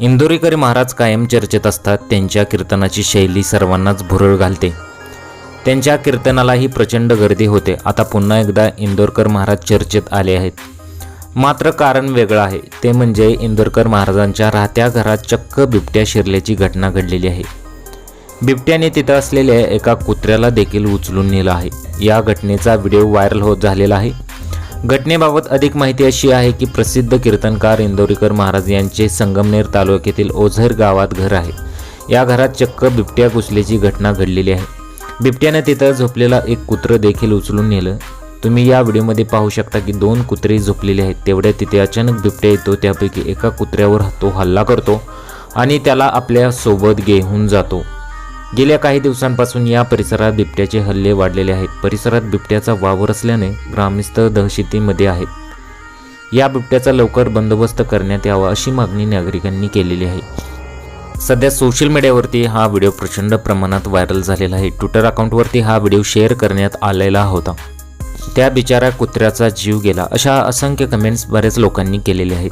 इंदोरीकर महाराज कायम चर्चेत असतात त्यांच्या कीर्तनाची शैली सर्वांनाच भुरळ घालते. त्यांच्या कीर्तनालाही प्रचंड गर्दी होते. आता पुन्हा एकदा इंदोरकर महाराज चर्चेत आले आहेत. मात्र कारण वेगळं आहे. ते म्हणजे इंदोरकर महाराजांच्या राहत्या घरात चक्क बिबट्या शिरल्याची घटना घडलेली आहे. बिबट्याने तिथं असलेल्या एका कुत्र्याला देखील उचलून नेलं आहे. या घटनेचा व्हिडिओ व्हायरल होत झालेला आहे. घटनेबाबत अधिक माहिती अशी आहे की प्रसिद्ध कीर्तनकार इंदोरीकर महाराज यांचे संगमनेर तालुक्यातील ओझर गावात घर आहे. या घरात चक्क बिबट्या घुसल्याची घटना घडलेली आहे. बिबट्याने तिथं झोपलेला एक कुत्रं देखील उचलून नेलं. तुम्ही या व्हिडिओमध्ये पाहू शकता की दोन कुत्रे झोपलेले आहेत. तेवढ्या तिथे अचानक बिबट्या येतो. त्यापैकी एका कुत्र्यावर तो हल्ला करतो आणि त्याला आपल्यासोबत घेऊन जातो. गेल्या काही दिवसांपासून या परिसरात बिबट्याचे हल्ले वाढलेले आहेत. परिसरात बिबट्याचा वावर असल्याने ग्रामस्थ दहशतीमध्ये आहेत. या बिबट्याचा लवकर बंदोबस्त करण्यात यावा अशी मागणी नागरिकांनी केलेली आहे. सध्या सोशल मीडियावरती हा व्हिडिओ प्रचंड प्रमाणात व्हायरल झालेला आहे. ट्विटर अकाउंटवरती हा व्हिडिओ शेअर करण्यात आलेला होता. त्या बिचाऱ्या कुत्र्याचा जीव गेला अशा असंख्य कमेंट्स बऱ्याच लोकांनी केलेले आहेत.